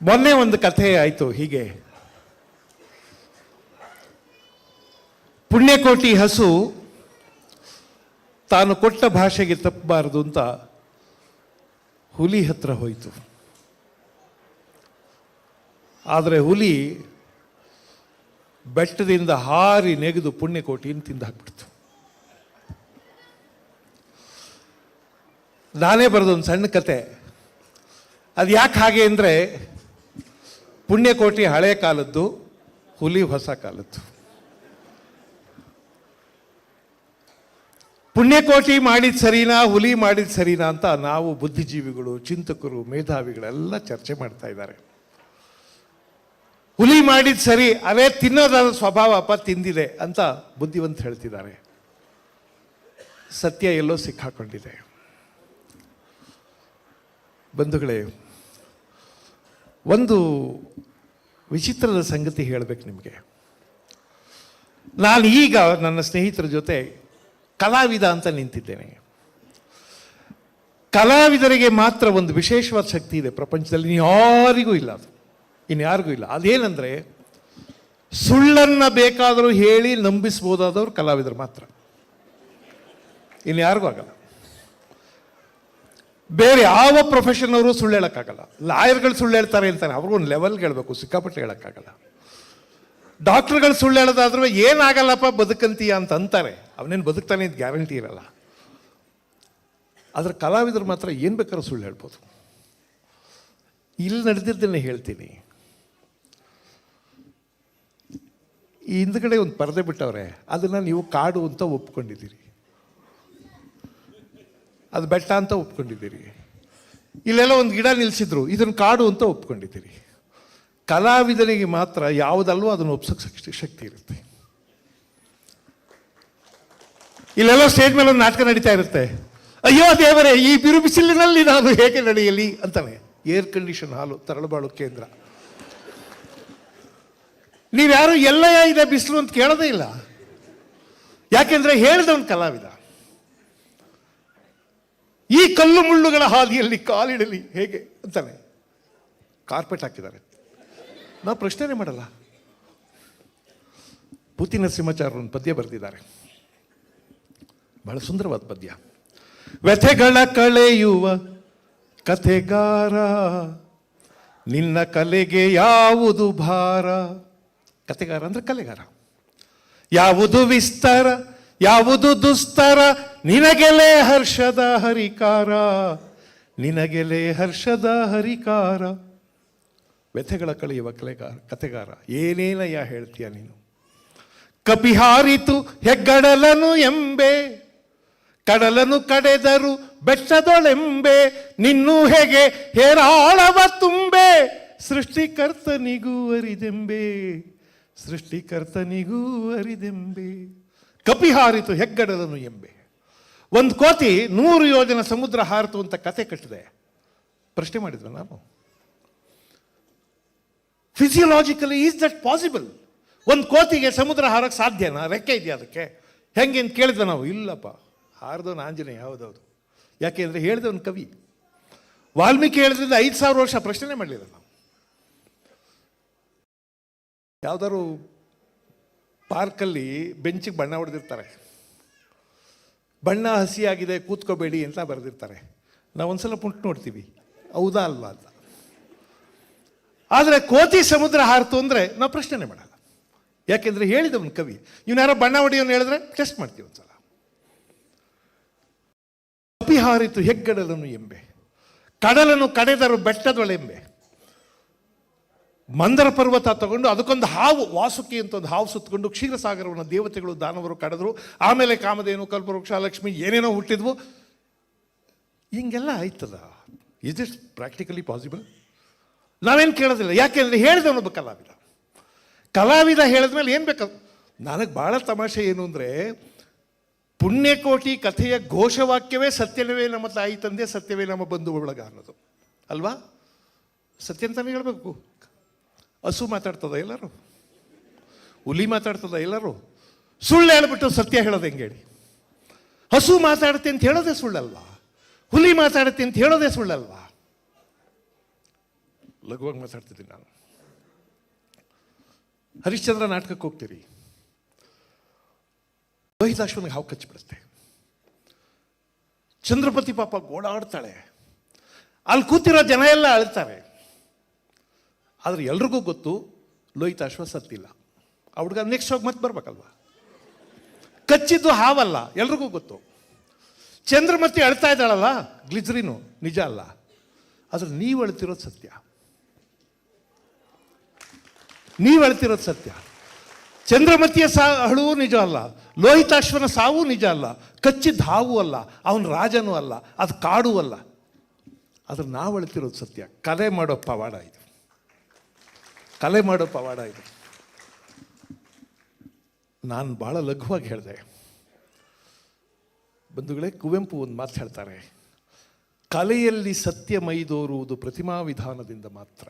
ಮೊನ್ನೆ ಒಂದು ಕಥೆ ಆಯಿತು ಹೀಗೆ. ಪುಣ್ಯಕೋಟಿ ಹಸು ತಾನು ಕೊಟ್ಟ ಭಾಷೆಗೆ ತಪ್ಪಬಾರದು ಅಂತ ಹುಲಿ ಹತ್ರ ಹೋಯಿತು. ಆದರೆ ಹುಲಿ ಬೆಟ್ಟದಿಂದ ಹಾರಿ ನೆಗೆದು ಪುಣ್ಯಕೋಟಿಯನ್ನು ತಿಂದು ಹಾಕ್ಬಿಡ್ತು. ನಾನೇ ಬರೆದು ಒಂದು ಸಣ್ಣ ಕತೆ. ಅದು ಯಾಕೆ ಹಾಗೆ ಅಂದರೆ ಪುಣ್ಯಕೋಟಿ ಹಳೆ ಕಾಲದ್ದು, ಹುಲಿ ಹೊಸ ಕಾಲದ್ದು. ಪುಣ್ಯಕೋಟಿ ಮಾಡಿದ ಸರಿನಾ, ಹುಲಿ ಮಾಡಿದ ಸರಿನಾ ಅಂತ ನಾವು ಬುದ್ಧಿಜೀವಿಗಳು, ಚಿಂತಕರು, ಮೇಧಾವಿಗಳೆಲ್ಲ ಚರ್ಚೆ ಮಾಡ್ತಾ ಇದ್ದಾರೆ. ಹುಲಿ ಮಾಡಿದ ಸರಿ ಅದೇ ತಿನ್ನೋದಾದ ಸ್ವಭಾವ ಅಪ್ಪ ತಿಂದಿದೆ ಅಂತ ಬುದ್ಧಿವಂತ ಹೇಳ್ತಿದ್ದಾರೆ. ಸತ್ಯ ಎಲ್ಲೋ ಸಿಕ್ಕಾಕೊಂಡಿದೆ. ಬಂಧುಗಳೇ ಒಂದು ವಿಚಿತ್ರದ ಸಂಗತಿ ಹೇಳಬೇಕು ನಿಮಗೆ. ನಾನು ಈಗ ನನ್ನ ಸ್ನೇಹಿತರ ಜೊತೆ ಕಲಾವಿದ ಅಂತ ನಿಂತಿದ್ದೇನೆ. ಕಲಾವಿದರಿಗೆ ಮಾತ್ರ ಒಂದು ವಿಶೇಷವಾದ ಶಕ್ತಿ ಇದೆ. ಪ್ರಪಂಚದಲ್ಲಿ ಯಾರಿಗೂ ಇಲ್ಲ ಅದು. ಇನ್ಯಾರಿಗೂ ಇಲ್ಲ. ಅದೇನೆಂದರೆ ಸುಳ್ಳನ್ನು ಬೇಕಾದರೂ ಹೇಳಿ ನಂಬಿಸ್ಬೋದಾದವರು ಕಲಾವಿದರು ಮಾತ್ರ. ಇನ್ಯಾರಿಗೂ ಆಗಲ್ಲ. ಬೇರೆ ಯಾವ ಪ್ರೊಫೆಷನ್ ಅವರು ಸುಳ್ಳು ಹೇಳೋಕ್ಕಾಗಲ್ಲ. ಲಾಯರ್ಗಳು ಸುಳ್ಳು ಹೇಳ್ತಾರೆ ಹೇಳ್ತಾರೆ ಅವ್ರಿಗೂ ಒಂದು ಲೆವೆಲ್ ಹೇಳಬೇಕು ಸಿಕ್ಕಾಪಟ್ಟೆ ಹೇಳೋಕ್ಕಾಗಲ್ಲ. ಡಾಕ್ಟರ್ಗಳು ಸುಳ್ಳು ಹೇಳೋದಾದ್ರೂ ಏನಾಗಲ್ಲಪ್ಪ ಬದುಕಂತೀಯ ಅಂತ ಅಂತಾರೆ. ಅವನೇನು ಬದುಕ್ತಾನೆ ಅಂತ ಗ್ಯಾರಂಟಿ ಇರಲ್ಲ. ಆದರೆ ಕಲಾವಿದರು ಮಾತ್ರ ಏನು ಬೇಕಾದ್ರೂ ಸುಳ್ಳು ಹೇಳ್ಬೋದು. ಇಲ್ಲಿ ನಡೆದಿದ್ದನ್ನೇ ಹೇಳ್ತೀನಿ. ಈ ಹಿಂದ್ಗಡೆ ಒಂದು ಪರದೆ ಬಿಟ್ಟವ್ರೆ, ಅದನ್ನು ನೀವು ಕಾಡು ಅಂತ ಒಪ್ಕೊಂಡಿದ್ದೀರಿ. ಅದು ಬೆಟ್ಟ ಅಂತ ಒಪ್ಕೊಂಡಿದ್ದೀರಿ. ಇಲ್ಲೆಲ್ಲ ಒಂದು ಗಿಡ ನಿಲ್ಲಿಸಿದ್ರು ಇದನ್ನು ಕಾಡು ಅಂತ ಒಪ್ಕೊಂಡಿದ್ದೀರಿ. ಕಲಾವಿದನಿಗೆ ಮಾತ್ರ ಯಾವುದಲ್ಲೂ ಅದನ್ನು ಒಪ್ಸೋಕ್ಕೆ ಶಕ್ತಿ ಶಕ್ತಿ ಇರುತ್ತೆ. ಇಲ್ಲೆಲ್ಲ ಸ್ಟೇಜ್ ಮೇಲೆ ಒಂದು ನಾಟಕ ನಡೀತಾ ಇರುತ್ತೆ. ಅಯ್ಯೋ ದೇವರೇ, ಈ ಬಿರು ಬಿಸಿಲಿನಲ್ಲಿ ನಾನು ಹೇಗೆ ನಡೆಯಲಿ ಅಂತಾನೆ. ಏರ್ ಕಂಡೀಷನ್ ಹಾಲು ತರಳುಬಾಳು ಕೇಂದ್ರ. ನೀವ್ಯಾರು ಎಲ್ಲ ಇದೆ ಬಿಸಿಲು ಅಂತ ಕೇಳೋದೇ ಇಲ್ಲ. ಯಾಕೆಂದ್ರೆ ಹೇಳಿದವನು ಕಲಾವಿದ. ಈ ಕಲ್ಲು ಮುಳ್ಳುಗಳ ಹಾದಿಯಲ್ಲಿ ಕಾಲಿಡಲಿ. ಹೇಗೆ ಅಂತಾನೆ. ಕಾರ್ಪೆಟ್ ಹಾಕಿದ್ದಾರೆ. ನಾ ಪ್ರಶ್ನೆನೇ ಮಾಡಲ್ಲ. ಪೂತಿ ನರಸಿಂಹಾಚಾರ್ಯ ಒಂದು ಪದ್ಯ ಬರೆದಿದ್ದಾರೆ. ಬಹಳ ಸುಂದರವಾದ ಪದ್ಯ. ವ್ಯಥೆಗಳ ಕಳೆಯುವ ಕಥೆಗಾರ, ನಿನ್ನ ಕಲೆಗೆ ಯಾವುದು ಭಾರ? ಕಥೆಗಾರ ಅಂದ್ರೆ ಕಲೆಗಾರ. ಯಾವುದು ವಿಸ್ತಾರ, ಯಾವುದು ದುಸ್ತರ ನಿನಗೆಲೆ ಹರ್ಷದ ಹರಿಕಾರ, ನಿನಗೆಲೆ ಹರ್ಷದ ಹರಿಕಾರ. ವ್ಯಥೆಗಳ ಕಳೆಯುವ ಕಲೆಗಾರ ಕತೆಗಾರ ಏನೇನಯ್ಯ ಹೇಳ್ತೀಯ ನೀನು? ಕಪಿಹಾರಿತು ಹೆಗ್ಗಡಲನು ಎಂಬೆ, ಕಡಲನು ಕಡೆದರು ಬೆಟ್ಟದೊಳೆಂಬೆ, ನಿನ್ನೂ ಹೇಗೆ ಹೇರಾಳವ ತುಂಬೆ? ಸೃಷ್ಟಿಕರ್ತನಿಗೂ ಅರಿದೆಂಬೆ ಸೃಷ್ಟಿಕರ್ತನಿಗೂ ಅರಿದೆಂಬೆ ಕಪಿಹಾರಿತು ಹೆಗ್ಗಡಲನು ಎಂಬೆ. ಒಂದು ಕೋತಿ ನೂರು ಯೋಜನೆ ಸಮುದ್ರ ಹಾರಿತು ಅಂತ ಕತೆ ಕಟ್ಟಿದೆ. ಪ್ರಶ್ನೆ ಮಾಡಿದ್ರು ನಾನು ಫಿಸಿಯೋಲಾಜಿಕಲಿ ಈಸ್ ದಟ್ ಪಾಸಿಬಲ್ ಒಂದು ಕೋತಿಗೆ ಸಮುದ್ರ ಹಾರಕ್ಕೆ ಸಾಧ್ಯನಾ? ರೆಕ್ಕೆ ಇದೆಯಾ ಅದಕ್ಕೆ? ಹೆಂಗೆ ಅಂತ ಕೇಳಿದ್ವಿ ನಾವು. ಇಲ್ಲಪ್ಪ ಹಾರದವನು ಆಂಜನೇಯ, ಹೌದೌದು. ಯಾಕೆ ಅಂದರೆ ಒಂದು ಕವಿ. ವಾಲ್ಮೀಕಿ ಹೇಳಿದ್ರಿಂದ ಐದು ಸಾವಿರ ವರ್ಷ ಪ್ರಶ್ನೆ ಮಾಡಲಿಲ್ಲ ನಾವು. ಯಾವ್ದಾದ್ರು ಪಾರ್ಕಲ್ಲಿ ಬೆಂಚಿಗೆ ಬಣ್ಣ ಹೊಡೆದಿರ್ತಾರೆ. ಬಣ್ಣ ಹಸಿಯಾಗಿದೆ, ಕೂತ್ಕೋಬೇಡಿ ಅಂತ ಬರೆದಿರ್ತಾರೆ. ನಾವು ಒಂದ್ಸಲ ಪುಂಟ್ ನೋಡ್ತೀವಿ. ಹೌದಾ ಅಲ್ವಾ ಅಂತ. ಆದರೆ ಕೋತಿ ಸಮುದ್ರ ಹಾರಿತು ಅಂದರೆ ನಾವು ಪ್ರಶ್ನೆ ಮಾಡಲ್ಲ. ಹೇಳಿದ ಅವ್ನ ಕವಿ ಇವನಾರೋ ಬಣ್ಣ ಹೊಡಿಯೋನು ಹೇಳಿದ್ರೆ ಟೆಸ್ಟ್ ಮಾಡ್ತೀವಿ ಒಂದ್ಸಲ. ಕಪಿ ಹಾರಿತು ಹೆಗ್ಗಡಲನು ಎಂಬೆ ಕಡಲನ್ನು ಕಡೆದರು ಬೆಟ್ಟದೊಳೆಂಬೆ ಮಂದರ ಪರ್ವತ ತಗೊಂಡು ಅದಕ್ಕೊಂದು ಹಾವು, ವಾಸುಕಿ ಅಂತ ಒಂದು ಹಾವು ಸುತ್ತಕೊಂಡು ಕ್ಷೀರಸಾಗರವನ್ನು ದೇವತೆಗಳು, ದಾನವರು ಕಡಿದ್ರು. ಆಮೇಲೆ ಕಾಮಧೇನು, ಕಲ್ಪವೃಕ್ಷ, ಲಕ್ಷ್ಮಿ ಏನೇನೋ ಹುಟ್ಟಿದ್ವು. ಹಿಂಗೆಲ್ಲ ಆಯ್ತದ ಇಸ್ ಇಟ್ ಪ್ರಾಕ್ಟಿಕಲಿ ಪಾಸಿಬಲ್ ನಾವೇನು ಕೇಳೋದಿಲ್ಲ. ಯಾಕೆಂದ್ರೆ ಹೇಳಿದವನೊಬ್ಬ ಕಲಾವಿದ. ಕಲಾವಿದ ಹೇಳಿದ್ಮೇಲೆ ಏನು ಬೇಕು? ನನಗೆ ಭಾಳ ತಮಾಷೆ ಏನು ಅಂದರೆ, ಪುಣ್ಯಕೋಟಿ ಕಥೆಯ ಘೋಷವಾಕ್ಯವೇ ಸತ್ಯವೇ ನಮ್ಮ ತಾಯಿ ತಂದೆ, ಸತ್ಯವೇ ನಮ್ಮ ಬಂಧು ಒಳಗ ಅನ್ನೋದು. ಅಲ್ವಾ? ಸತ್ಯ ಅಂತಾನೆ ಹೇಳಬೇಕು. ಹಸು ಮಾತಾಡ್ತದ ಎಲ್ಲರೂ? ಹುಲಿ ಮಾತಾಡ್ತದ ಎಲ್ಲರೂ? ಸುಳ್ಳು ಹೇಳ್ಬಿಟ್ಟು ಸತ್ಯ ಹೇಳೋದು ಹೆಂಗೆ ಹೇಳಿ? ಹಸು ಮಾತಾಡುತ್ತೆ ಅಂತ ಹೇಳೋದೇ ಸುಳ್ಳಲ್ವಾ? ಹುಲಿ ಮಾತಾಡುತ್ತೆ ಅಂತ ಹೇಳೋದೇ ಸುಳ್ಳಲ್ವಾ? ಲಘುವಾಗಿ ಮಾತಾಡ್ತಿದ್ದೀನಿ ನಾನು. ಹರಿಶ್ಚಂದ್ರ ನಾಟಕಕ್ಕೆ ಹೋಗ್ತೀರಿ. ರೋಹಿತಾಶ್ವನಿಗೆ ಹಾವು ಕಚ್ಚಿಬಿಡುತ್ತೆ. ಚಂದ್ರಪತಿ ಪಾಪ ಗೋಳಾಡ್ತಾಳೆ. ಅಲ್ಲಿ ಕೂತಿರೋ ಜನ ಎಲ್ಲ ಅಳ್ತಾರೆ. ಆದರೆ ಎಲ್ರಿಗೂ ಗೊತ್ತು ಲೋಹಿತಾಶ್ವ ಸತ್ತಿಲ್ಲ ಆ ಹುಡುಗ ನೆಕ್ಸ್ಟ್ ಹೋಗಿ ಮತ್ತೆ ಬರ್ಬೇಕಲ್ವ? ಕಚ್ಚಿದ್ದು ಹಾವಲ್ಲ, ಎಲ್ರಿಗೂ ಗೊತ್ತು. ಚಂದ್ರಮತಿ ಅಳ್ತಾ ಇದ್ದಾಳಲ್ಲ, ಗ್ಲಿಜ್ರಿನು, ನಿಜ ಅಲ್ಲ. ಆದ್ರೆ ನೀವು ಅಳ್ತಿರೋದು ಸತ್ಯ. ನೀವು ಅಳ್ತಿರೋದು ಸತ್ಯ. ಚಂದ್ರಮತಿಯ ಸಾ ಅಳುವು ನಿಜ ಅಲ್ಲ. ಲೋಹಿತಾಶ್ವನ ಸಾವು ನಿಜ ಅಲ್ಲ. ಕಚ್ಚಿದ ಹಾವು ಅಲ್ಲ. ಅವನ ರಾಜನೂ ಅಲ್ಲ. ಅದು ಕಾಡು ಅಲ್ಲ. ಆದ್ರೆ ನಾವು ಅಳ್ತಿರೋದು ಸತ್ಯ. ಕಲೆ ಮಾಡೋ ಪವಾಡ ಇದು. ಕಲೆ ಮಾಡೋ ಪವಾಡ ಇದು. ನಾನು ಭಾಳ ಲಘುವಾಗಿ ಹೇಳಿದೆ. ಬಂಧುಗಳೇ, ಕುವೆಂಪು ಒಂದು ಮಾತು ಹೇಳ್ತಾರೆ. ಕಲೆಯಲ್ಲಿ ಸತ್ಯ ಮೈದೋರುವುದು ಪ್ರತಿಮಾ ವಿಧಾನದಿಂದ ಮಾತ್ರ.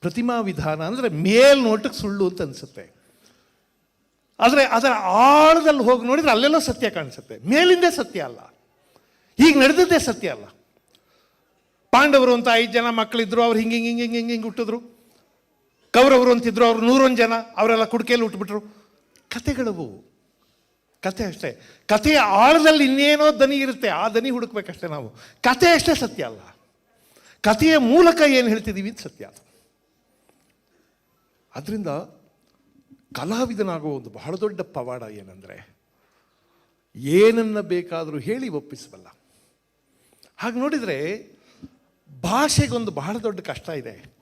ಪ್ರತಿಮಾ ವಿಧಾನ ಅಂದರೆ ಮೇಲ್ನೋಟಕ್ಕೆ ಸುಳ್ಳು ಅಂತ ಅನಿಸುತ್ತೆ. ಆದರೆ ಅದರ ಆಳದಲ್ಲಿ ಹೋಗಿ ನೋಡಿದರೆ ಅಲ್ಲೆಲ್ಲೋ ಸತ್ಯ ಕಾಣಿಸುತ್ತೆ. ಮೇಲಿಂದೇ ಸತ್ಯ ಅಲ್ಲ. ಈಗ ನಡೆದದ್ದೇ ಸತ್ಯ ಅಲ್ಲ. ಪಾಂಡವರು ಅಂತ ಐದು ಜನ ಮಕ್ಕಳಿದ್ರು ಅವ್ರು ಹಿಂಗೆ ಹಿಂಗೆ ಹಿಂಗೆ ಹಿಂಗೆ ಹಿಂಗೆ ಹುಟ್ಟಿದ್ರು. ಕೌರವರು ಅಂತಿದ್ರು, ಅವರು ನೂರೊಂದು ಜನ, ಅವರೆಲ್ಲ ಕುಡಿಕೆಯಲ್ಲಿ ಉಟ್ಬಿಟ್ರು. ಕತೆಗಳವು ಕತೆ ಅಷ್ಟೇ. ಕಥೆಯ ಆಳದಲ್ಲಿ ಇನ್ನೇನೋ ದನಿ ಇರುತ್ತೆ, ಆ ದನಿ ಹುಡುಕ್ಬೇಕಷ್ಟೇ ನಾವು. ಕತೆ ಅಷ್ಟೇ ಸತ್ಯ ಅಲ್ಲ. ಕಥೆಯ ಮೂಲಕ ಏನು ಹೇಳ್ತಿದ್ದೀವಿ ಇದು ಸತ್ಯ ಅದು. ಅದರಿಂದ ಕಲಾವಿದನಾಗುವ ಒಂದು ಬಹಳ ದೊಡ್ಡ ಪವಾಡ ಏನಂದರೆ, ಏನನ್ನ ಬೇಕಾದರೂ ಹೇಳಿ ಒಪ್ಪಿಸಬಲ್ಲ. ಹಾಗೆ ನೋಡಿದರೆ, ಭಾಷೆಗೊಂದು ಬಹಳ ದೊಡ್ಡ ಕಷ್ಟ ಇದೆ.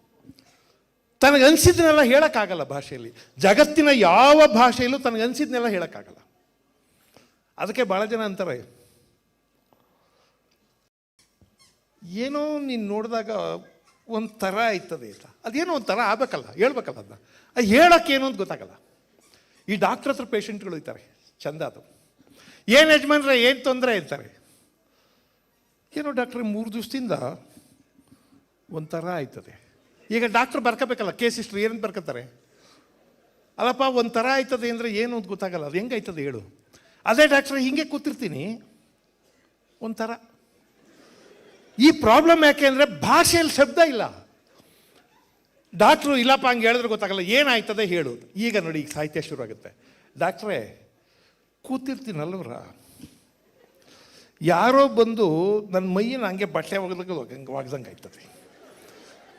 ತನಗನ್ಸಿದ್ದನ್ನೆಲ್ಲ ಹೇಳೋಕ್ಕಾಗಲ್ಲ ಭಾಷೆಯಲ್ಲಿ. ಜಗತ್ತಿನ ಯಾವ ಭಾಷೆಯಲ್ಲೂ ತನಗನ್ಸಿದ್ನೆಲ್ಲ ಹೇಳೋಕ್ಕಾಗಲ್ಲ. ಅದಕ್ಕೆ ಭಾಳ ಜನ ಅಂತಾರೆ, ಏನೋ ನೀನು ನೋಡಿದಾಗ ಒಂಥರ ಆಯ್ತದೆ ಅಂತ. ಅದೇನೋ ಒಂಥರ ಆಗಬೇಕಲ್ಲ, ಹೇಳ್ಬೇಕಲ್ಲ ಅದನ್ನ ಅದು ಹೇಳೋಕ್ಕೇನು ಅಂತ ಗೊತ್ತಾಗಲ್ಲ. ಈ ಡಾಕ್ಟ್ರ್ ಹತ್ರ ಪೇಷಂಟ್ಗಳು ಇರ್ತಾರೆ ಚಂದ ಅದು. ಏನು ಯಜಮಾನ್ರೆ, ಏನು ತೊಂದರೆ ಇರ್ತಾರೆ ಏನೋ ಡಾಕ್ಟ್ರೆ ಮೂರು ದಿವಸದಿಂದ ಒಂಥರ ಆಯ್ತದೆ. ಈಗ ಡಾಕ್ಟ್ರ್ ಬರ್ಕೋಬೇಕಲ್ಲ, ಕೇಸ್ ಹಿಸ್ಟ್ರಿ ಏನಂತ ಬರ್ಕೋತಾರೆ? ಅಲ್ಲಪ್ಪ, ಒಂಥರ ಆಯ್ತದೆ ಅಂದರೆ ಏನು ಅಂತ ಗೊತ್ತಾಗಲ್ಲ, ಅದು ಹೆಂಗಾಯ್ತದೆ ಹೇಳು. ಅದೇ ಡಾಕ್ಟ್ರ್, ಹಿಂಗೆ ಕೂತಿರ್ತೀನಿ. ಒಂಥರ. ಈ ಪ್ರಾಬ್ಲಮ್ ಯಾಕೆ ಅಂದರೆ ಭಾಷೆಯಲ್ಲಿ ಶಬ್ದ ಇಲ್ಲ. ಡಾಕ್ಟ್ರು ಇಲ್ಲಪ್ಪ, ಹಂಗೆ ಹೇಳಿದ್ರೆ ಗೊತ್ತಾಗಲ್ಲ ಏನಾಯ್ತದೆ ಹೇಳು. ಈಗ ನೋಡಿ, ಈಗ ಸಾಹಿತ್ಯ ಶುರು ಆಗುತ್ತೆ ಡಾಕ್ಟ್ರೇ ಕೂತಿರ್ತೀನಲ್ವರ ಯಾರೋ ಬಂದು ನನ್ನ ಮೈಯನ್ನು ಹಂಗೆ ಬಟ್ಟೆ ಒಗೆದಂಗೆ ಹಂಗೆ ಒಗ್ದಂಗೆ ಆಯ್ತದೆ.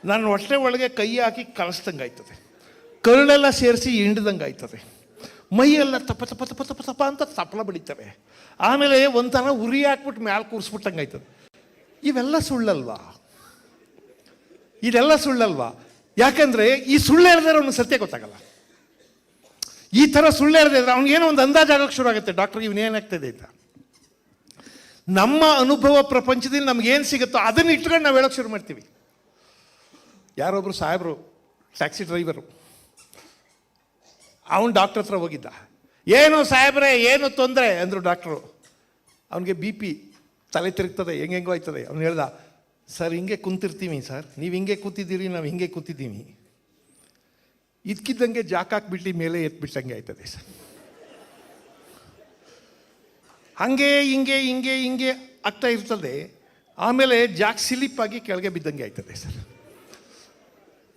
ನನ್ನ ಹೊಟ್ಟೆ ಒಳಗೆ ಕೈ ಹಾಕಿ ಕಲಿಸ್ದಂಗೆ ಆಯ್ತದೆ. ಕರುಳೆಲ್ಲ ಸೇರಿಸಿ ಹಿಂಡ್ದಂಗೆ ಆಯ್ತದೆ. ಮೈಯೆಲ್ಲ ತಪ ತಪ ತಪ ತಪ ತಪ ಅಂತ ತಪ್ಪಲ ಬಡಿತವೆ. ಆಮೇಲೆ ಒಂಥರ ಉರಿ ಹಾಕ್ಬಿಟ್ಟು ಮ್ಯಾಲೆ ಕೂರಿಸ್ಬಿಟ್ಟಂಗೆ ಆಯ್ತದೆ. ಇವೆಲ್ಲ ಸುಳ್ಳಲ್ವಾ? ಇದೆಲ್ಲ ಸುಳ್ಳಲ್ವಾ? ಯಾಕಂದ್ರೆ ಈ ಸುಳ್ಳು ಹೇಳಿದ್ರೆ ಅವನು ಸತ್ಯ ಗೊತ್ತಾಗಲ್ಲ. ಈ ಥರ ಸುಳ್ಳು ಹೇಳಿದ್ರೆ ಅವ್ನಿಗೇನೋ ಒಂದು ಅಂದಾಜು ಆಗೋಕೆ ಶುರು ಆಗುತ್ತೆ. ಡಾಕ್ಟರ್ ಇವನೇನಾಗ್ತದೆ ಅಂತ. ನಮ್ಮ ಅನುಭವ ಪ್ರಪಂಚದಿಂದ ನಮ್ಗೇನು ಸಿಗುತ್ತೋ ಅದನ್ನ ಇಟ್ಕೊಂಡು ನಾವು ಹೇಳೋಕ್ಕೆ ಶುರು ಮಾಡ್ತೀವಿ. ಯಾರೊಬ್ರು ಸಾಹೇಬರು, ಟ್ಯಾಕ್ಸಿ ಡ್ರೈವರು. ಅವನು ಡಾಕ್ಟ್ರ್ ಹತ್ರ ಹೋಗಿದ್ದ. ಏನು ಸಾಹೇಬ್ರೆ, ಏನು ತೊಂದರೆ? ಅಂದರು ಡಾಕ್ಟ್ರು ಅವನಿಗೆ ಬಿ ಪಿ ತಲೆ ತಿರುಗ್ತದೆ ಹೆಂಗೆಂಗೋ ಆಯ್ತದೆ. ಅವ್ನು ಹೇಳ್ದ, ಸರ್, ಹಿಂಗೆ ಕುಂತಿರ್ತೀವಿ ಸರ್. ನೀವು ಹಿಂಗೆ ಕೂತಿದ್ದೀರಿ, ನಾವು ಹಿಂಗೆ ಕೂತಿದ್ದೀವಿ. ಇದ್ಕಿದ್ದಂಗೆ ಜಾಕ್ ಹಾಕ್ಬಿಟ್ಟು ಮೇಲೆ ಎತ್ಬಿಟ್ಟಂಗೆ ಆಯ್ತದೆ ಸರ್. ಹಂಗೆ, ಹಿಂಗೆ ಹಿಂಗೆ ಹಿಂಗೆ ಆಗ್ತಾ ಇರ್ತದೆ. ಆಮೇಲೆ ಜಾಕ್ ಸ್ಲಿಪ್ ಆಗಿ ಕೆಳಗೆ ಬಿದ್ದಂಗೆ ಆಯ್ತದೆ ಸರ್.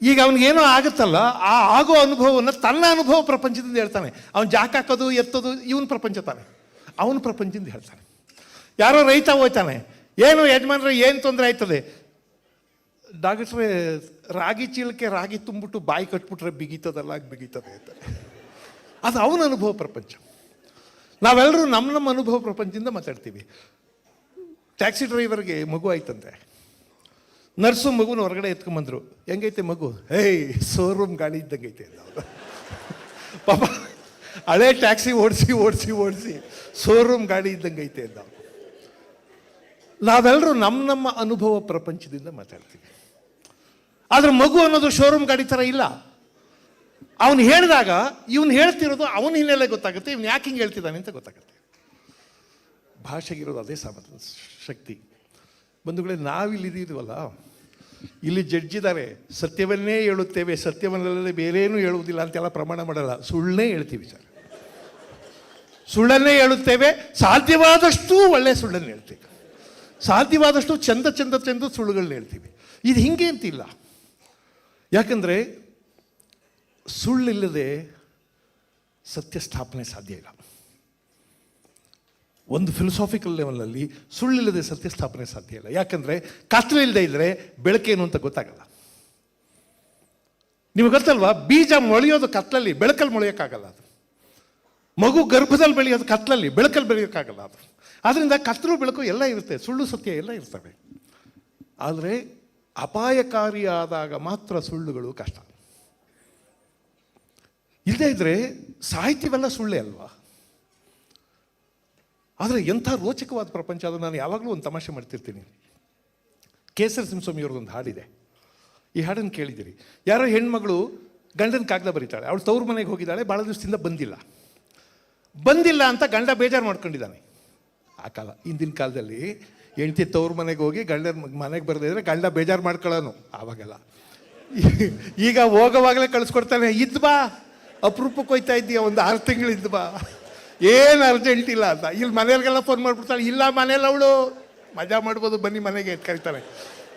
ಈಗ ಅವನಿಗೇನೋ ಆಗುತ್ತಲ್ಲ, ಆ ಆಗೋ ಅನುಭವವನ್ನು ತನ್ನ ಅನುಭವ ಪ್ರಪಂಚದಿಂದ ಹೇಳ್ತಾನೆ. ಅವ್ನು ಜಾಕ್ ಹಾಕೋದು, ಎತ್ತೋದು, ಇವನ ಪ್ರಪಂಚ ತಾನೆ. ಅವನ ಪ್ರಪಂಚದಿಂದ ಹೇಳ್ತಾನೆ. ಯಾರೋ ರೈತ ಹೋಯ್ತಾನೆ ಏನು ಯಜಮಾನ್ರೆ, ಏನು ತೊಂದರೆ ಆಯ್ತದೆ? ಡಾಕ್ಟ್ರೆ, ರಾಗಿ ಚೀಲಕ್ಕೆ ರಾಗಿ ತುಂಬಿಟ್ಟು ಬಾಯಿ ಕಟ್ಬಿಟ್ರೆ ಬಿಗಿತದಲ್ಲ, ಬಿಗಿತದೆ ಅಂತ. ಅದು ಅವನ ಅನುಭವ ಪ್ರಪಂಚ. ನಾವೆಲ್ಲರೂ ನಮ್ಮ ನಮ್ಮ ಅನುಭವ ಪ್ರಪಂಚದಿಂದ ಮಾತಾಡ್ತೀವಿ. ಟ್ಯಾಕ್ಸಿ ಡ್ರೈವರ್ಗೆ ಮಗು ಆಯ್ತಂತೆ. ನರ್ಸು ಮಗುನ ಹೊರಗಡೆ ಎತ್ಕೊಂಬಂದ್ರು. ಹೆಂಗೈತೆ ಮಗು? ಏಯ್ ಶೋರೂಮ್ ಗಾಡಿ ಇದ್ದಂಗೆ ಐತೆ ಪಾಪ, ಹಳೆ ಟ್ಯಾಕ್ಸಿ ಓಡಿಸಿ ಓಡಿಸಿ ಓಡಿಸಿ ಶೋರೂಮ್ ಗಾಡಿ ಇದ್ದಂಗೆ ಐತೆ ಅಂದ. ನಾವೆಲ್ಲರೂ ನಮ್ಮ ನಮ್ಮ ಅನುಭವ ಪ್ರಪಂಚದಿಂದ ಮಾತಾಡ್ತೀವಿ. ಆದ್ರೆ ಮಗು ಅನ್ನೋದು ಶೋರೂಮ್ ಗಾಡಿ ಥರ ಇಲ್ಲ. ಅವನು ಹೇಳಿದಾಗ, ಇವನು ಹೇಳ್ತಿರೋದು ಅವನ ಹಿನ್ನೆಲೆ ಗೊತ್ತಾಗುತ್ತೆ, ಇವನು ಯಾಕೆ ಹಿಂಗೆ ಹೇಳ್ತಿದ್ದಾನೆ ಅಂತ ಗೊತ್ತಾಗುತ್ತೆ. ಭಾಷೆಗಿರೋದು ಅದೇ ಸಾಮರ್ಥ್ಯ ಶಕ್ತಿ. ಬಂಧುಗಳೇ ನಾವಿಲ್ಲಿದ್ದೀವಲ್ಲ ಇಲ್ಲಿ ಜಡ್ಜ್ ಇದ್ದಾರೆ ಸತ್ಯವನ್ನೇ ಹೇಳುತ್ತೇವೆ, ಸತ್ಯವನ್ನಲ್ಲದೆ ಬೇರೇನೂ ಹೇಳುವುದಿಲ್ಲ ಅಂತೆಲ್ಲ ಪ್ರಮಾಣ ಮಾಡಲ್ಲ. ಸುಳ್ಳನ್ನೇ ಹೇಳ್ತೀವಿ ಸರ್. ಸುಳ್ಳನ್ನೇ ಹೇಳುತ್ತೇವೆ, ಸಾಧ್ಯವಾದಷ್ಟು ಒಳ್ಳೆ ಸುಳ್ಳನ್ನು ಹೇಳ್ತೀವಿ. ಸಾಧ್ಯವಾದಷ್ಟು ಚಂದ ಚಂದ ಚಂದ ಸುಳ್ಳುಗಳನ್ನ ಹೇಳ್ತೀವಿ. ಇದು ಹಿಂಗೆ ಅಂತಿಲ್ಲ. ಯಾಕಂದರೆ ಸುಳ್ಳಿಲ್ಲದೆ ಸತ್ಯ ಸ್ಥಾಪನೆ ಸಾಧ್ಯ ಇಲ್ಲ. ಒಂದು ಫಿಲಸಾಫಿಕಲ್ ಲೆವೆಲಲ್ಲಿ ಸುಳ್ಳಿಲ್ಲದೆ ಸತ್ಯ ಸ್ಥಾಪನೆ ಸಾಧ್ಯ ಇಲ್ಲ. ಯಾಕಂದರೆ ಕತ್ಲೆ ಇಲ್ಲದೆ ಇದ್ದರೆ ಬೆಳಕೇನು ಅಂತ ಗೊತ್ತಾಗಲ್ಲ. ನಿಮಗೆ ಗೊತ್ತಲ್ವಾ? ಬೀಜ ಮೊಳೆಯೋದು ಕತ್ತಲಲ್ಲಿ ಬೆಳಕಲ್ಲಿ ಮೊಳೆಯೋಕ್ಕಾಗಲ್ಲ ಅದು. ಮಗು ಗರ್ಭದಲ್ಲಿ ಬೆಳೆಯೋದು ಕತ್ತಲಲ್ಲಿ ಬೆಳಕಲ್ಲಿ ಬೆಳೆಯೋಕ್ಕಾಗಲ್ಲ ಅದು. ಆದ್ದರಿಂದ ಕತ್ತಲು ಬೆಳಕು ಎಲ್ಲ ಇರುತ್ತೆ, ಸುಳ್ಳು, ಸತ್ಯ ಎಲ್ಲ ಇರ್ತವೆ. ಆದರೆ ಅಪಾಯಕಾರಿಯಾದಾಗ ಮಾತ್ರ ಸುಳ್ಳುಗಳು ಕಷ್ಟ. ಇಲ್ಲದೇ ಇದ್ದರೆ ಸಾಹಿತ್ಯವೆಲ್ಲ ಸುಳ್ಳೇ ಅಲ್ವಾ? ಆದರೆ ಎಂಥ ರೋಚಕವಾದ ಪ್ರಪಂಚ ಅದು ನಾನು ಯಾವಾಗಲೂ ಒಂದು ತಮಾಷೆ ಮಾಡ್ತಿರ್ತೀನಿ. ಕೇಸರಿ ಸಿಂಹಸ್ವಾಮಿಯವ್ರದ್ದೊಂದು ಹಾಡಿದೆ. ಈ ಹಾಡನ್ನು ಕೇಳಿದ್ದೀರಿ. ಯಾರೋ ಹೆಣ್ಮಗಳು ಗಂಡನ ಕಾಗದ ಬರೀತಾಳೆ. ಅವಳು ತವ್ರ ಮನೆಗೆ ಹೋಗಿದ್ದಾಳೆ ಭಾಳ ದಿವಸದಿಂದ ಬಂದಿಲ್ಲ. ಬಂದಿಲ್ಲ ಅಂತ ಗಂಡ ಬೇಜಾರು ಮಾಡ್ಕೊಂಡಿದ್ದಾನೆ. ಆ ಕಾಲ ಹಿಂದಿನ ಕಾಲದಲ್ಲಿ ಹೆಂಡತಿ ತವ್ರ ಮನೆಗೆ ಹೋಗಿ ಗಂಡನ ಮನೆಗೆ ಬರದಿದ್ರೆ ಗಂಡ ಬೇಜಾರು ಮಾಡ್ಕೊಳ್ಳೋನು ಆವಾಗೆಲ್ಲ. ಈಗ ಹೋಗೋವಾಗಲೇ ಕಳಿಸ್ಕೊಡ್ತಾನೆ, ಇದ್ ಬಾ, ಅಪರೂಪಕ್ಕೆ ಹೋಯ್ತಾ ಇದ್ದೀಯ, ಒಂದು ಆರು ತಿಂಗಳು ಬಾ. ಏನು ಅರ್ಜೆಂಟ್ ಇಲ್ಲ ಅಂತ. ಇಲ್ಲಿ ಮನೆಯವ್ರಿಗೆಲ್ಲ ಫೋನ್ ಮಾಡಿಬಿಡ್ತಾಳೆ, ಇಲ್ಲ ಮನೇಲಿ ಅವಳು. ಮಜಾ ಮಾಡ್ಬೋದು, ಬನ್ನಿ ಮನೆಗೆ ಎತ್ ಕರೀತಾಳೆ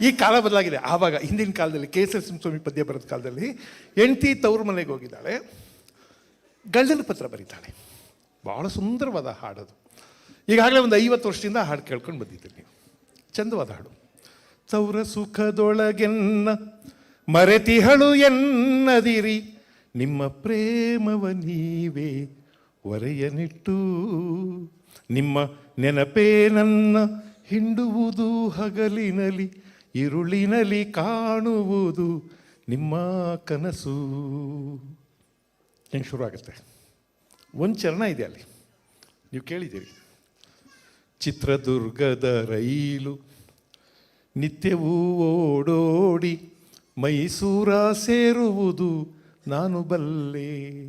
ಈ ಕಾಲ ಬದಲಾಗಿದೆ. ಆವಾಗ ಹಿಂದಿನ ಕಾಲದಲ್ಲಿ ಕೆ ಎಸ್ ಎಸ್ ಸ್ವಾಮಿ ಪದ್ಯ ಬರೋದ ಕಾಲದಲ್ಲಿ ಹೆಂಡತಿ ತವ್ರ ಮನೆಗೆ ಹೋಗಿದ್ದಾಳೆ. ಗಂಡನ ಪತ್ರ ಬರೀತಾಳೆ. ಭಾಳ ಸುಂದರವಾದ ಹಾಡದು. ಈಗಾಗಲೇ ಒಂದು ಐವತ್ತು ವರ್ಷದಿಂದ ಹಾಡು ಕೇಳ್ಕೊಂಡು ಬಂದಿದ್ದೀನಿ ಚಂದವಾದ ಹಾಡು. ತವ್ರ ಸುಖದೊಳಗೆನ್ನ ಮರೆತಿಹಳು ಎನ್ನದಿರಿ, ನಿಮ್ಮ ಪ್ರೇಮವ ನೀವೇ ಒರೆಯನಿಟ್ಟು ನಿಮ್ಮ ನೆನಪೇ ನನ್ನ ಹಿಂಡುವುದು ಹಗಲಿನಲಿ ಇರುಳಿನಲಿ ಕಾಣುವುದು ನಿಮ್ಮ ಕನಸು. ಹೆಂಗೆ ಶುರು ಆಗುತ್ತೆ ಒಂದು ಚರಣ ಇದೆ ಅಲ್ಲಿ. ನೀವು ಕೇಳಿದ್ದೀರಿ. ಚಿತ್ರದುರ್ಗದ ರೈಲು ನಿತ್ಯವೂ ಓಡೋಡಿ ಮೈಸೂರ ಸೇರುವುದು ನಾನು ಬಲ್ಲೆ.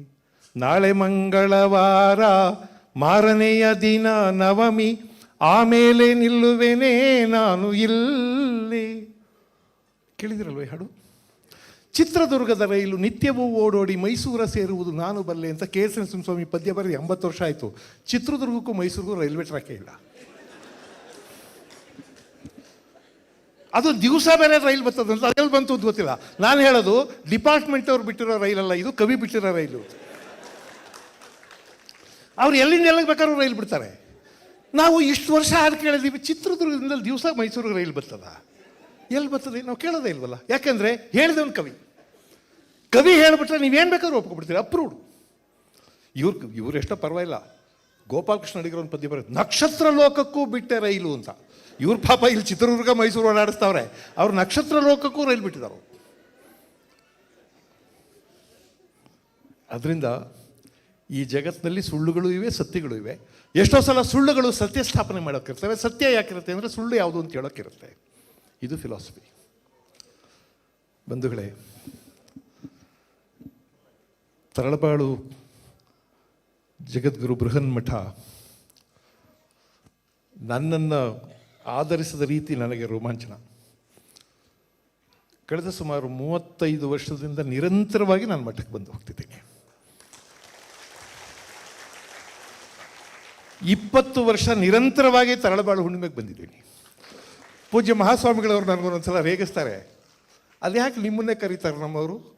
ನಾಳೆ ಮಂಗಳವಾರ ಮಾರನೆಯ ದಿನ ನವಮಿ ಆಮೇಲೆ ನಿಲ್ಲುವೆನೇ ನಾನು ಇಲ್ಲಿ. ಕೇಳಿದಿರಲ್ವ ಹಾಡು? ಚಿತ್ರದುರ್ಗದ ರೈಲು ನಿತ್ಯವೂ ಓಡೋಡಿ ಮೈಸೂರ ಸೇರುವುದು ನಾನು ಬಲ್ಲೆ ಅಂತ ಕೆ ಎಸ್ ಸ್ವಾಮಿ ಪದ್ಯ ಬರೆದು ಎಂಬತ್ತು ವರ್ಷ ಆಯಿತು. ಚಿತ್ರದುರ್ಗಕ್ಕೂ ಮೈಸೂರಿಗೂ ರೈಲ್ವೆ ಟ್ರ್ಯಾಕೇ ಇಲ್ಲ. ಅದು ದಿವಸ ಬೇರೆ ರೈಲ್ ಬರ್ತದಂತ ಅದೆಲ್ಲಿ ಬಂತು ಅಂತ ಗೊತ್ತಿಲ್ಲ. ನಾನು ಹೇಳೋದು ಡಿಪಾರ್ಟ್ಮೆಂಟ್ ಅವ್ರು ಬಿಟ್ಟಿರೋ ರೈಲಲ್ಲ, ಇದು ಕವಿ ಬಿಟ್ಟಿರೋ ರೈಲು. ಅವ್ರು ಎಲ್ಲಿಂದ ಎಲ್ಲಿಗೆ ಬೇಕಾದ್ರೂ ರೈಲು ಬಿಡ್ತಾರೆ. ನಾವು ಇಷ್ಟು ವರ್ಷ ಹಾಡು ಕೇಳಿದ್ದೀವಿ ಚಿತ್ರದುರ್ಗದಿಂದ ದಿವಸ ಮೈಸೂರಿಗೆ ರೈಲು ಬರ್ತದ. ಎಲ್ಲಿ ಬರ್ತದೆ? ನಾವು ಕೇಳೋದೇ ಇಲ್ವಲ್ಲ. ಯಾಕೆಂದರೆ ಒಂದು ಕವಿ. ಕವಿ ಹೇಳಿಬಿಟ್ರೆ ನೀವೇನು ಬೇಕಾದ್ರೂ ಒಪ್ಕೊಬಿಡ್ತೀರಿ, ಅಪ್ರೂವ್ಡ್. ಇವ್ರು ಇವ್ರು ಎಷ್ಟೋ ಪರವಾಗಿಲ್ಲ. ಗೋಪಾಲಕೃಷ್ಣ ಅಡಿಗರ ಒಂದು ಪದ್ಯ ಬರೋದು ನಕ್ಷತ್ರ ಲೋಕಕ್ಕೂ ಬಿಟ್ಟೆ ರೈಲು ಅಂತ. ಇವ್ರ ಪಾಪ ಇಲ್ಲಿ ಚಿತ್ರದುರ್ಗ, ಮೈಸೂರು ಓಡಾಡಿಸ್ತಾವ್ರೆ. ಅವ್ರು ನಕ್ಷತ್ರ ಲೋಕಕ್ಕೂ ರೈಲು ಬಿಟ್ಟಿದ್ದಾರೆ ಅದರಿಂದ ಈ ಜಗತ್ತಿನಲ್ಲಿ ಸುಳ್ಳುಗಳು ಇವೆ, ಸತ್ಯಗಳು ಇವೆ. ಎಷ್ಟೋ ಸಲ ಸುಳ್ಳುಗಳು ಸತ್ಯ ಸ್ಥಾಪನೆ ಮಾಡೋಕ್ಕಿರ್ತವೆ. ಸತ್ಯ ಯಾಕಿರುತ್ತೆ ಅಂದರೆ ಸುಳ್ಳು ಯಾವುದು ಅಂತ ಹೇಳೋಕ್ಕಿರುತ್ತೆ. ಇದು ಫಿಲಾಸಫಿ ಬಂಧುಗಳೇ, ತರಳಬಾಳು ಜಗದ್ಗುರು ಬೃಹನ್ಮಠ ನನ್ನನ್ನು ಆಧರಿಸಿದ ರೀತಿ ನನಗೆ ರೋಮಾಂಚನ. ಕಳೆದ ಸುಮಾರು ಮೂವತ್ತೈದು ವರ್ಷದಿಂದ ನಿರಂತರವಾಗಿ ನಾನು ಮಠಕ್ಕೆ ಬಂದು ಹೋಗ್ತಿದ್ದೀನಿ. ಇಪ್ಪತ್ತು ವರ್ಷ ನಿರಂತರವಾಗಿ ತರಳಬಾಳು ಹುಣ್ಣಿಮೆಗೆ ಬಂದಿದ್ದೀನಿ. ಪೂಜ್ಯ ಮಹಾಸ್ವಾಮಿಗಳವರು ನನಗೊಂದೊಂದ್ಸಲ ರೇಗಿಸ್ತಾರೆ. ಅದು ಯಾಕೆ ನಿಮ್ಮನ್ನೇ ಕರೀತಾರೆ ನಮ್ಮವರು?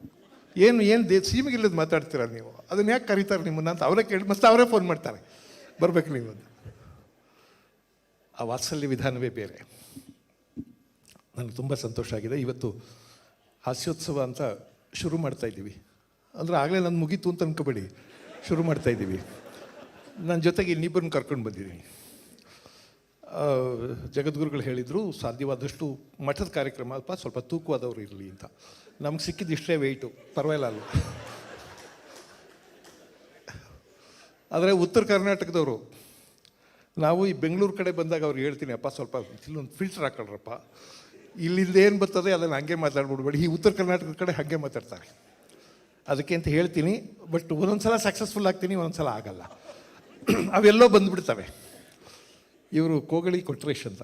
ಏನು ಏನು ದೇ ಸೀಮೆಗಿಲ್ಲದ ಮಾತಾಡ್ತೀರ ನೀವು? ಅದನ್ನ ಯಾಕೆ ಕರೀತಾರೆ ನಿಮ್ಮನ್ನ ಅಂತ ಅವರೇ ಕೇಳಿ, ಮತ್ತೆ ಅವರೇ ಫೋನ್ ಮಾಡ್ತಾರೆ. ಬರ್ಬೇಕು ನೀವು ಆ ವಾತ್ಸಲ್ಯ ವಿಧಾನವೇ ಬೇರೆ. ನನಗೆ ತುಂಬ ಸಂತೋಷ ಆಗಿದೆ. ಇವತ್ತು ಹಾಸ್ಯೋತ್ಸವ ಅಂತ ಶುರು ಮಾಡ್ತಾ ಇದ್ದೀವಿ. ಅಂದರೆ ಆಗಲೇ ನಾನು ಮುಗೀತು ಅಂತ ಅನ್ಕೋಬೇಡಿ. ಶುರು ಮಾಡ್ತಾ ಇದ್ದೀವಿ. ನನ್ನ ಜೊತೆಗೆ ಇನ್ನಿಬ್ಬರನ್ನ ಕರ್ಕೊಂಡು ಬಂದಿದ್ದೀನಿ. ಜಗದ್ಗುರುಗಳು ಹೇಳಿದರು, ಸಾಧ್ಯವಾದಷ್ಟು ಮಠದ ಕಾರ್ಯಕ್ರಮ, ಅಲ್ಪ ಸ್ವಲ್ಪ ತೂಕವಾದವರು ಇರಲಿ ಅಂತ. ನಮ್ಗೆ ಸಿಕ್ಕಿದ್ದು ಇಷ್ಟೇ ವೆಯ್ಟು ಪರವಾಗಿಲ್ಲ ಅಲ್ಲ ಆದರೆ ಉತ್ತರ ಕರ್ನಾಟಕದವರು, ನಾವು ಈ ಬೆಂಗಳೂರು ಕಡೆ ಬಂದಾಗ ಅವ್ರಿಗೆ ಹೇಳ್ತೀನಿ, ಅಪ್ಪ, ಸ್ವಲ್ಪ ಇಲ್ಲೊಂದು ಫಿಲ್ಟರ್ ಹಾಕೊಳ್ರಪ್ಪ. ಇಲ್ಲಿಂದ ಏನು ಬರ್ತದೆ ಅದನ್ನು ಹಂಗೆ ಮಾತಾಡ್ಬಿಡ್ಬೇಡಿ. ಈ ಉತ್ತರ ಕರ್ನಾಟಕದ ಕಡೆ ಹಾಗೆ ಮಾತಾಡ್ತಾರೆ. ಅದಕ್ಕೆ ಅಂತ ಹೇಳ್ತೀನಿ, ಬಟ್ ಒಂದೊಂದು ಸಲ ಸಕ್ಸಸ್ಫುಲ್ ಆಗ್ತೀನಿ ಒಂದೊಂದು ಸಲ ಆಗಲ್ಲ. ಅವೆಲ್ಲೋ ಬಂದುಬಿಡ್ತವೆ. ಇವರು ಕೋಗಳಿ ಕೊಟ್ರೇಶ್ ಅಂತ.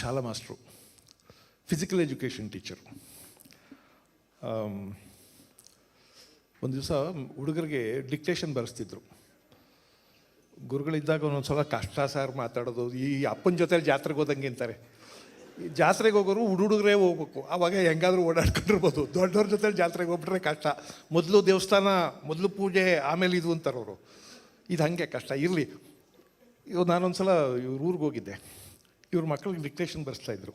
ಶಾಲಾ ಮಾಸ್ಟ್ರು ಫಿಸಿಕಲ್ ಎಜುಕೇಷನ್ ಟೀಚರು ಒಂದು ದಿವಸ ಹುಡುಗರಿಗೆ ಡಿಕ್ಟೇಷನ್ ಬರೆಸ್ತಿದ್ರು. ಗುರುಗಳಿದ್ದಾಗ ಒಂದೊಂದು ಸಲ ಕಷ್ಟ ಸರ್ ಮಾತಾಡೋದು, ಈ ಅಪ್ಪನ ಜೊತೆಲಿ ಜಾತ್ರೆಗೆ ಹೋದಂಗೆ ಅಂತಾರೆ. ಜಾತ್ರೆಗೆ ಹೋಗೋರು ಹುಡುಗರೇ ಹೋಗ್ಬೇಕು. ಆವಾಗ ಹೆಂಗಾದ್ರೂ ಓಡಾಡ್ಕೊಂಡಿರ್ಬೋದು. ದೊಡ್ಡವ್ರ ಜೊತೆ ಜಾತ್ರೆಗೆ ಹೋಗ್ಬಿಟ್ರೆ ಕಷ್ಟ. ಮೊದಲು ದೇವಸ್ಥಾನ, ಮೊದಲು ಪೂಜೆ, ಆಮೇಲೆ ಇದು ಅಂತಾರವರು. ಇದು ಹಾಗೆ ಕಷ್ಟ. ಇರಲಿ. ಇವ್ ನಾನೊಂದ್ಸಲ ಇವ್ರ ಊರಿಗೆ ಹೋಗಿದ್ದೆ. ಇವ್ರ ಮಕ್ಕಳಿಗೆ ಡಿಕ್ಟೇಷನ್ ಬರ್ಸ್ತಾ ಇದ್ರು.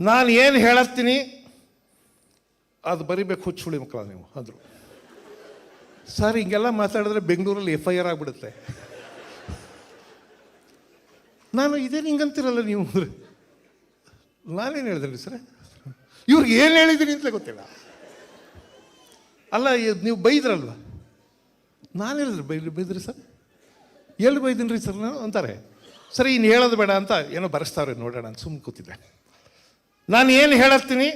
ನಾನು ಏನು ಹೇಳತ್ತೀನಿ? ಅದು ಬರಿಬೇಕು ಹುಚ್ಚುಳಿ ಮಕ್ಕಳ ನೀವು ಅಂದರು. ಸರ್, ಹಿಂಗೆಲ್ಲ ಮಾತಾಡಿದ್ರೆ ಬೆಂಗಳೂರಲ್ಲಿ ಎಫ್ ಐ ಆರ್ ಆಗಿಬಿಡುತ್ತೆ. ನಾನು ಇದೇನು ಹಿಂಗಂತಿರಲ್ಲ ನೀವು ಅಂದ್ರೆ? ನಾನೇನು ಹೇಳಿದ್ರಿ ಸರ್? ಇವ್ರಿಗೆ ಏನು ಹೇಳಿದ್ದೀನಿ ಅಂತಲೇ ಗೊತ್ತಿಲ್ಲ. ಅಲ್ಲ ನೀವು ಬೈದ್ರಲ್ವ? ನಾನು ಹೇಳಿದ್ರೆ ಬೈ, ಬೈದ್ರಿ ಸರ್? ಎಲ್ಲಿ ಬೈದಿನಿ ರೀ ಸರ್ ನಾನು? ಅಂತಾರೆ. ಸರಿ ಇನ್ನು ಹೇಳೋದು ಬೇಡ ಅಂತ ಏನೋ ಬರೆಸ್ತಾವ್ರೆ, ನೋಡೋಣ ಅಂತ ಸುಮ್ಮನೆ ಕೂತಿದ್ದೆ. ನಾನು ಏನು ಹೇಳತ್ತೀನಿ,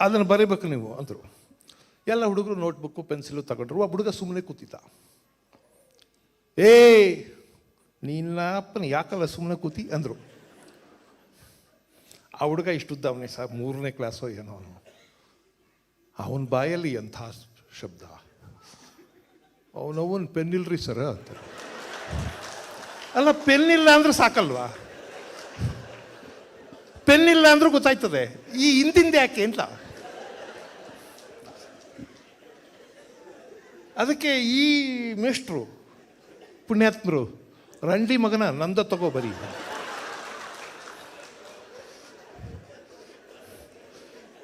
ಅದನ್ನು ಬರೀಬೇಕು ನೀವು, ಅಂದರು. ಎಲ್ಲ ಹುಡುಗರು ನೋಟ್ಬುಕ್ಕು, ಪೆನ್ಸಿಲು ತಗೊಂಡ್ರು, ಆ ಹುಡುಗ ಸುಮ್ಮನೆ ಕೂತಿದ್ದ. ಏ ನೀನಪ್ಪನ ಯಾಕಲ್ಲ ಸುಮ್ಮನೆ ಕೂತಿ ಅಂದರು. ಆ ಹುಡುಗ ಇಷ್ಟುದ್ದ ಅವನೇ ಸರ್ ಮೂರನೇ ಕ್ಲಾಸೋ ಏನೋ ಅವನು ಅವನ ಬಾಯಲ್ಲಿ ಎಂಥ ಶಬ್ದ. ಅವನವನ್ ಪೆನ್ ಇಲ್ರಿ ಸರ್ ಅಂತ. ಅಲ್ಲ ಪೆನ್ ಇಲ್ಲ ಅಂದ್ರೆ ಸಾಕಲ್ವಾ? ಪೆನ್ ಇಲ್ಲ ಅಂದ್ರೂ ಗೊತ್ತಾಯ್ತದೆ. ಈ ಹಿಂದಿಂದ ಯಾಕೆ ಅಂತ. ಅದಕ್ಕೆ ಈ ಮೇಷ್ಟ್ರು, ಪುಣ್ಯಾತ್ಮರು ರಂಡಿ ಮಗನ ನಂದ ತಗೋ ಬರೀ.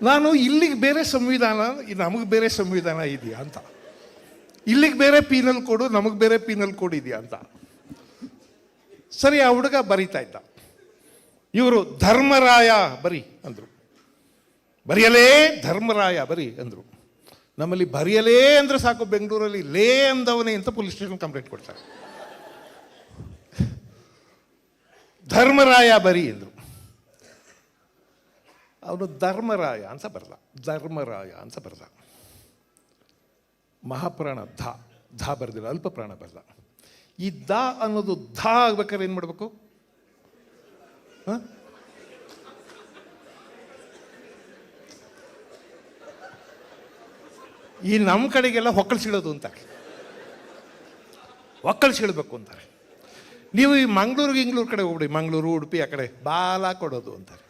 ನಾನು ಇಲ್ಲಿಗೆ ಬೇರೆ ಸಂವಿಧಾನ ನಮಗೆ ಬೇರೆ ಸಂವಿಧಾನ ಇದೆಯಾ ಅಂತ. ಇಲ್ಲಿಗೆ ಬೇರೆ ಪೀನಲ್ ಕೋಡು, ನಮಗೆ ಬೇರೆ ಪೀನಲ್ ಕೋಡ್ ಇದೆಯಾ ಅಂತ. ಸರಿ, ಆ ಹುಡುಗ ಬರೀತಾ ಇದ್ದ. ಇವರು, ಧರ್ಮರಾಯ, ಬರಿ, ಅಂದರು. ಬರೆಯಲೇ, ಧರ್ಮರಾಯ, ಬರಿ, ಅಂದರು. ನಮ್ಮಲ್ಲಿ ಬರೆಯಲೇ ಅಂದರೆ ಸಾಕು, ಬೆಂಗಳೂರಲ್ಲಿ ಲೇ ಅಂದವನೇ ಅಂತ ಪೊಲೀಸ್ ಸ್ಟೇಷನ್ ಕಂಪ್ಲೇಂಟ್ ಕೊಡ್ತಾರೆ. ಧರ್ಮರಾಯ ಬರಿ ಎಂದರು. ಅವನು ಧರ್ಮರಾಯ ಅಂತ ಬರಲ್ಲ ಧರ್ಮರಾಯ ಅಂತ ಬರೆದ. ಮಹಾಪ್ರಾಣ ಧ ಧ ಬರೆದಿಲ್ಲ, ಅಲ್ಪ ಪ್ರಾಣ ಬರೆದ. ಈ ದ ಅನ್ನೋದು ಧ ಆಗ್ಬೇಕಾದ್ರೆ ಏನು ಮಾಡಬೇಕು? ಈ ನಮ್ಮ ಕಡೆಗೆಲ್ಲ ಹೊಕ್ಕಳಿಸಿಡೋದು ಅಂತಾರೆ ಒಕ್ಕಳಿಸಿಡ್ಬೇಕು ಅಂತಾರೆ. ನೀವು ಈ ಮಂಗಳೂರು ಇಂಗ್ಳೂರು ಕಡೆ ಹೋಗ್ಬಿಡಿ, ಮಂಗಳೂರು, ಉಡುಪಿ ಆ ಕಡೆ ಬಾಲ ಕೊಡೋದು ಅಂತಾರೆ.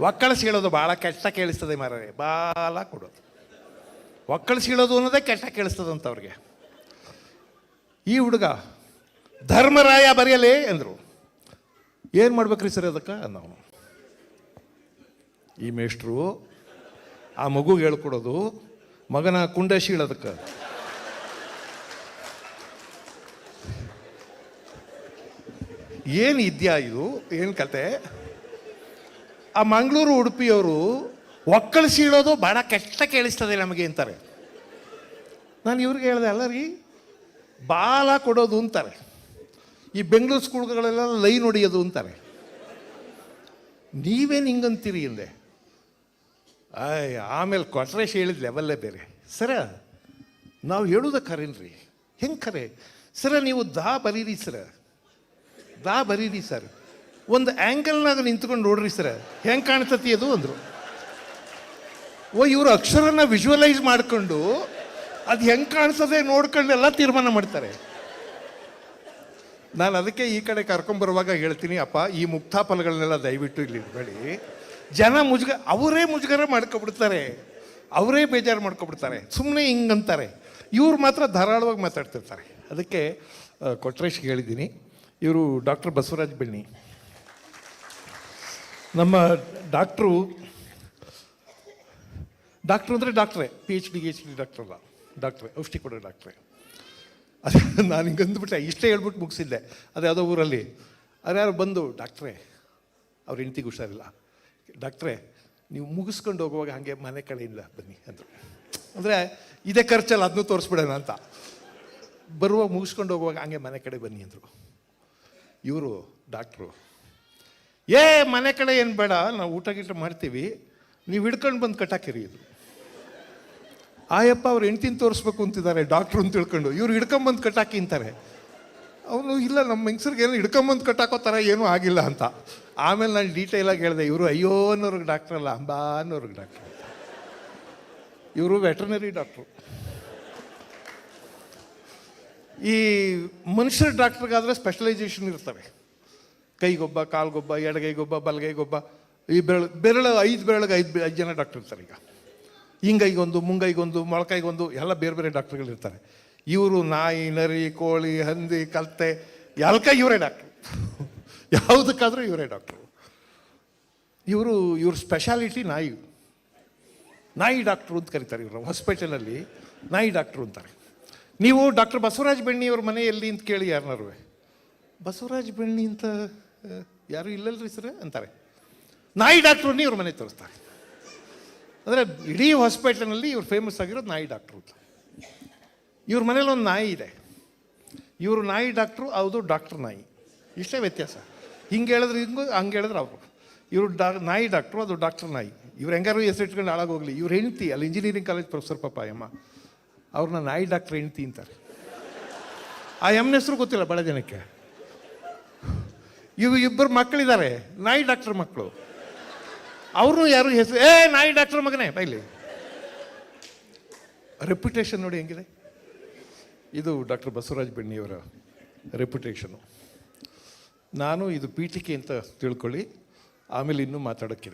ಒಕ್ಕಳಿಸಿ ಹೇಳೋದು ಭಾಳ ಕೆಟ್ಟ ಕೇಳಿಸ್ತದೆ ಮಾರೇ ಬಾಲ ಕೊಡೋದು. ಒಕ್ಕಳಿಸಿ ಅನ್ನೋದೇ ಕೆಟ್ಟ ಅಂತ ಅವ್ರಿಗೆ. ಈ ಹುಡುಗ, ಧರ್ಮರಾಯ ಬರೆಯಲೇ ಅಂದರು. ಏನು ಮಾಡ್ಬೇಕ್ರಿ ಸರ್ ಅದಕ್ಕೆ ನಾವು ಈ ಮೇಷ್ಟ್ರು, ಆ ಮಗುಗೆ ಹೇಳ್ಕೊಡೋದು, ಮಗನ ಕುಂಡ ಏನು ಇದೆಯಾ ಇದು? ಏನು ಕತೆ? ಆ ಮಂಗಳೂರು ಉಡುಪಿಯವರು ಒಕ್ಕಳಿಸಿ ಇಡೋದು ಭಾಳ ಕಷ್ಟ ಕೇಳಿಸ್ತದೆ ನಮಗೆ ಅಂತಾರೆ. ನಾನು ಇವ್ರಿಗೆ ಹೇಳಿದೆ, ಅಲ್ಲ ರೀ, ಬಾಲ ಕೊಡೋದು ಅಂತಾರೆ. ಈ ಬೆಂಗಳೂರು ಸ್ಕೂಲ್ಗಳೆಲ್ಲ ಲೈನ್ ಹೊಡೆಯೋದು ಅಂತಾರೆ. ನೀವೇನು ಹಿಂಗಂತೀರಿ ಹಿಂದೆ ಆಯ್, ಆಮೇಲೆ ಕೊಟ್ರೇಶ್ ಹೇಳಿದ ಲೆವೆಲ್ಲೇ ಬೇರೆ. ಸರ, ನಾವು ಹೇಳೋದ ಕರೇನ್ರಿ. ಹೆಂಗೆ ಕರೆ? ಸರ, ನೀವು ದಾ ಬರೀರಿ ಸರ. ದಾ ಬರೀರಿ ಸರ್. ಒಂದು ಆ್ಯಂಗಲ್ನಾಗ ನಿಂತ್ಕೊಂಡು ನೋಡ್ರಿ ಸರ್. ಹೆಂಗೆ ಕಾಣ್ತತಿ ಅದು ಅಂದರು. ಓ, ಇವರು ಅಕ್ಷರನ ವಿಜುವಲೈಸ್ ಮಾಡಿಕೊಂಡು ಅದು ಹೆಂಗೆ ಕಾಣಿಸೋದೆ ನೋಡ್ಕೊಂಡು ಎಲ್ಲ ತೀರ್ಮಾನ ಮಾಡ್ತಾರೆ. ನಾನು ಅದಕ್ಕೆ ಈ ಕಡೆ ಕರ್ಕೊಂಬರುವಾಗ ಹೇಳ್ತೀನಿ, ಅಪ್ಪ, ಈ ಮುಕ್ತಾ ಫಲಗಳನ್ನೆಲ್ಲ ದಯವಿಟ್ಟು ಇಲ್ಲಿ ಇಡಬೇಡಿ. ಜನ ಮುಜುಗ, ಅವರೇ ಮುಜುಗರ ಮಾಡ್ಕೊಬಿಡ್ತಾರೆ. ಅವರೇ ಬೇಜಾರು ಮಾಡ್ಕೊಬಿಡ್ತಾರೆ. ಸುಮ್ಮನೆ ಹಿಂಗಂತಾರೆ ಇವ್ರು ಮಾತ್ರ ಧಾರಾಳವಾಗಿ ಮಾತಾಡ್ತಿರ್ತಾರೆ. ಅದಕ್ಕೆ ಕೊಟ್ರೇಶ್ಗೆ ಹೇಳಿದ್ದೀನಿ. ಇವರು ಡಾಕ್ಟರ್ ಬಸವರಾಜ್ ಬೆಣ್ಣಿ. ನಮ್ಮ ಡಾಕ್ಟ್ರು ಡಾಕ್ಟ್ರು ಅಂದರೆ ಡಾಕ್ಟ್ರೇ P H D H D doctor ಅಲ್ಲ, ಡಾಕ್ಟ್ರೇ, ಔಷಧಿ ಕೊಡೋ ಡಾಕ್ಟ್ರೇ. ಅದು ನಾನು ಹಿಂಗೆ ಅಂದ್ಬಿಟ್ಟೆ ಇಷ್ಟೇ ಹೇಳ್ಬಿಟ್ಟು ಮುಗಿಸಿದ್ದೆ. ಅದು ಯಾವುದೋ ಊರಲ್ಲಿ, ಅವ್ರು ಯಾರು ಬಂದು, ಡಾಕ್ಟ್ರೇ, ಅವ್ರ ಹೆಂಡ್ತಿಗೆ ಹುಷಾರಿಲ್ಲ. ಡಾಕ್ಟ್ರೇ, ನೀವು ಮುಗಿಸ್ಕೊಂಡು ಹೋಗುವಾಗ ಹಾಗೆ ಮನೆ ಕಡೆಯಿಂದ ಬನ್ನಿ, ಅಂದರು. ಅಂದರೆ ಇದೇ ಖರ್ಚಲ್ಲ ಅದನ್ನೂ ತೋರಿಸ್ಬಿಡೋಣ ಅಂತ. ಬರುವಾಗ ಮುಗಿಸ್ಕೊಂಡು ಹೋಗುವಾಗ ಹಾಗೆ ಮನೆ ಕಡೆ ಬನ್ನಿ ಅಂದರು. ಇವರು ಡಾಕ್ಟ್ರು. ಏ, ಮನೆ ಕಡೆ ಏನು ಬೇಡ, ನಾವು ಊಟ ಗೀಟ ಮಾಡ್ತೀವಿ. ನೀವು ಹಿಡ್ಕೊಂಡು ಬಂದು ಕಟ್ಟಾಕಿರಿ ಇದು. ಆಯಪ್ಪ ಅವ್ರು ಹೆಂಡ್ತಿನ ತೋರಿಸ್ಬೇಕು ಅಂತಿದ್ದಾರೆ, ಡಾಕ್ಟ್ರು ಅಂತ ತಿಳ್ಕೊಂಡು. ಇವ್ರು ಹಿಡ್ಕೊಂಬಂದು ಕಟ್ಟಾಕಿ ಅಂತಾರೆ. ಅವನು ಇಲ್ಲ ನಮ್ಮ ಹೆಂಗಸ್ರಿಗೆ ಏನು ಹಿಡ್ಕೊಂಬಂದು ಕಟ್ಟಾಕೋ ಥರ ಏನೂ ಆಗಿಲ್ಲ ಅಂತ. ಆಮೇಲೆ ನಾನು ಡೀಟೇಲಾಗಿ ಹೇಳಿದೆ, ಇವರು ಅಯ್ಯೋ ಅನ್ನೋರ್ಗೆ ಡಾಕ್ಟ್ರಲ್ಲ ಅಂಬಾ ಅನ್ನೋರ್ಗೆ ಡಾಕ್ಟ್ರು. ಇವರು ವೆಟರ್ನರಿ ಡಾಕ್ಟ್ರು. ಈ ಮನುಷ್ಯರ ಡಾಕ್ಟ್ರಿಗಾದರೆ ಸ್ಪೆಷಲೈಸೇಷನ್ ಇರ್ತವೆ. ಕೈಗೊಬ್ಬ, ಕಾಲ್ಗೊಬ್ಬ, ಎಡಗೈಗೊಬ್ಬ, ಬಲಗೈಗೊಬ್ಬ, ಈ ಬೆರಳು ಬೆರಳು, ಐದು ಬೆರಳಿಗೆ ಐದು ಐದು ಜನ ಡಾಕ್ಟರ್ ಇರ್ತಾರೆ ಈಗ. ಹಿಂಗೈಗೊಂದು, ಮುಂಗೈಗೊಂದು ಮೊಳಕೈಗೊಂದು ಎಲ್ಲ ಬೇರೆ ಬೇರೆ ಡಾಕ್ಟ್ರುಗಳಿರ್ತಾರೆ ಇವರು ನಾಯಿ, ನರಿ, ಕೋಳಿ, ಹಂದಿ ಕಲ್ತೆ ಎಲ್ಕ ಇವರೇ ಡಾಕ್ಟ್ರು? ಯಾವುದಕ್ಕಾದರೂ ಇವರೇ ಡಾಕ್ಟ್ರು. ಇವರು, ಇವ್ರ ಸ್ಪೆಷಾಲಿಟಿ ನಾಯಿ. ನಾಯಿ ಡಾಕ್ಟ್ರು ಅಂತ ಕರೀತಾರೆ ಇವರು. ಹಾಸ್ಪಿಟಲಲ್ಲಿ ನಾಯಿ ಡಾಕ್ಟ್ರು ಅಂತಾರೆ. ನೀವು ಡಾಕ್ಟರ್ ಬಸವರಾಜ ಬೆಣ್ಣಿ ಅವ್ರ ಮನೆಯಲ್ಲಿ ಅಂತ ಕೇಳಿ ಯಾರನ್ನಾರು ಬಸವರಾಜ ಬೆಣ್ಣಿ ಅಂತ ಯಾರು ಇಲ್ಲಲ್ರಿ ಸರ್ ಅಂತಾರೆ. ನಾಯಿ ಡಾಕ್ಟ್ರನ್ನೇ ಇವ್ರ ಮನೆ ತೋರಿಸ್ತಾರೆ. ಅಂದರೆ ಇಡೀ ಹಾಸ್ಪಿಟಲ್ನಲ್ಲಿ ಇವ್ರು ಫೇಮಸ್ ಆಗಿರೋದು ನಾಯಿ ಡಾಕ್ಟ್ರು ಅಂತ. ಇವ್ರ ಮನೇಲಿ ಒಂದು ನಾಯಿ ಇದೆ. ಇವರು ನಾಯಿ ಡಾಕ್ಟ್ರು ಅದು ಡಾಕ್ಟ್ರ್ ನಾಯಿ. ಇಷ್ಟೇ ವ್ಯತ್ಯಾಸ. ಹಿಂಗೆ ಹೇಳಿದ್ರೆ ಹಿಂಗು, ಹಂಗೆ ಹೇಳಿದ್ರೆ ಅವರು. ಇವರು ಡಾ ನಾಯಿ ಡಾಕ್ಟ್ರು, ಅದು ಡಾಕ್ಟ್ರ್ ನಾಯಿ. ಇವ್ರು ಹೆಂಗಾರು ಹೆಸರು ಇಟ್ಕೊಂಡು ಹಾಳಾಗೋಗ್ಲಿ ಇವ್ರು ಹೆಂಡ್ತಿ, ಅಲ್ಲಿ ಇಂಜಿನಿಯರಿಂಗ್ ಕಾಲೇಜ್ ಪ್ರೊಫೆಸರ್ ಪಾಪ ಅಮ್ಮ ಅವ್ರನ್ನ ನಾಯಿ ಡಾಕ್ಟ್ರ್ ಹೆಂಡ್ತಿ ಅಂತಾರೆ. ಆ ಎಮ್ಮನ ಹೆಸರು ಗೊತ್ತಿಲ್ಲ ಬಡ ಜನಕ್ಕೆ. ಇವು ಇಬ್ಬರು ಮಕ್ಕಳಿದ್ದಾರೆ, ನಾಯಿ ಡಾಕ್ಟರ್ ಮಕ್ಕಳು ಅವರು ಯಾರು ಹೆಸರು, ಏ, ನಾಯಿ ಡಾಕ್ಟರ್ ಮಗನೇ ಬೈಲಿ ರೆಪ್ಯುಟೇಷನ್ ನೋಡಿ ಹೆಂಗಿದೆ? ಇದು ಡಾಕ್ಟರ್ ಬಸವರಾಜ್ ಬೆಣ್ಣಿಯವರ ರೆಪ್ಯುಟೇಷನು ನಾನು ಇದು ಪೀಠಿಕೆ ಅಂತ ತಿಳ್ಕೊಳ್ಳಿ, ಆಮೇಲೆ ಇನ್ನೂ ಮಾತಾಡೋಕ್ಕಿದೆ.